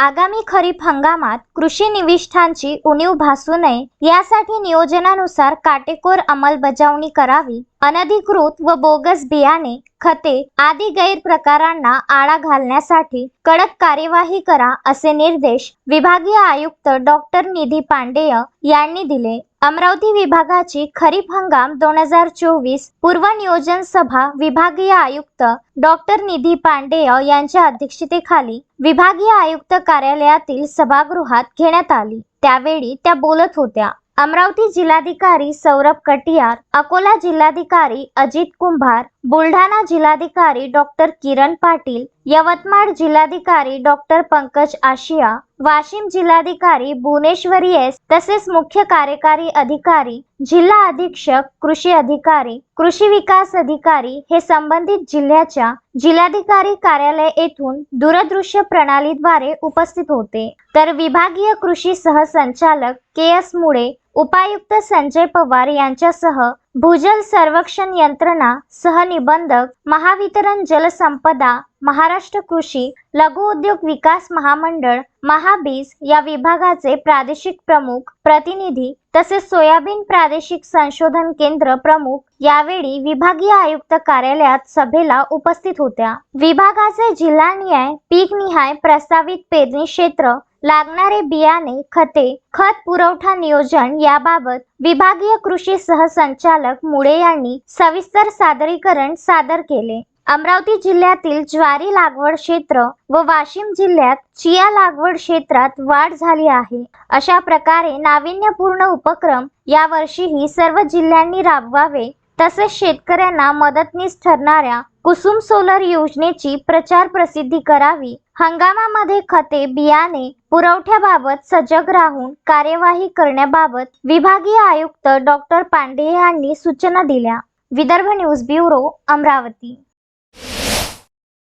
आगामी खरीप हंगामात कृषी निविष्ठांची उणीव भासू नये यासाठी नियोजनानुसार काटेकोर अंमलबजावणी करावी अनधिकृत व बोगस बियाणे खते आदी गैरप्रकारांना आळा घालण्यासाठी कडक कार्यवाही करा असे निर्देश विभागीय आयुक्त डॉक्टर निधी पांडेय यांनी दिले. अमरावती विभागाची खरीप हंगाम दोन हजार चोवीस पूर्व नियोजन सभा विभागीय आयुक्त डॉक्टर निधी पांडेय यांच्या अध्यक्षतेखाली विभागीय आयुक्त कार्यालयातील सभागृहात घेण्यात आली. त्यावेळी त्या बोलत होत्या. अमरावती जिल्हाधिकारी सौरभ कटियार अकोला जिल्हाधिकारी अजित कुंभार बुलढाणा जिल्हाधिकारी डॉक्टर किरण पाटील यवतमाळ जिल्हाधिकारी डॉक्टर पंकज आशिया वाशिम जिल्हाधिकारी भुवनेश्वरी एस तसेच मुख्य कार्यकारी अधिकारी जिल्हा अधीक्षक कृषी अधिकारी कृषी विकास अधिकारी हे संबंधित जिल्ह्याच्या जिल्हाधिकारी कार्यालय येथून दूरदृश्य प्रणालीद्वारे उपस्थित होते. तर विभागीय कृषी सहसंचालक के एस मुळे उपायुक्त संजय पवार यांच्यासह भूजल सर्वेक्षण यंत्रणा सहनिबंधक महावितरण जलसंपदा महाराष्ट्र कृषी लघु उद्योग विकास महामंडळ महाबीज या विभागाचे प्रादेशिक प्रमुख प्रतिनिधी तसेच सोयाबीन प्रादेशिक संशोधन केंद्र प्रमुख यावेळी विभागीय आयुक्त कार्यालयात सभेला उपस्थित होत्या. विभागाचे जिल्हानिहाय पीकनिहाय प्रस्तावित पेरणी क्षेत्र लागणारे बियाणे खते खत पुरवठा नियोजन याबाबत विभागीय कृषी सहसंचालक मुळे यांनी सविस्तर सादरीकरण सादर केले. अमरावती जिल्ह्यातील ज्वारी लागवड क्षेत्र व वाशिम जिल्ह्यात चिया लागवड क्षेत्रात वाढ झाली आहे. अशा प्रकारे नाविन्यपूर्ण उपक्रम यावर्षीही सर्व जिल्ह्यांनी राबवावे तसेच शेतकऱ्यांना मदतनीस ठरणाऱ्या कुसुम सोलर योजनेची प्रचार प्रसिद्धी करावी हंगामामध्ये खते बियाणे पुरवठ्याबाबत सजग राहून कार्यवाही करण्याबाबत विभागीय आयुक्त डॉक्टर पांडे यांनी सूचना दिल्या. Vidarbha news bureau Amravati.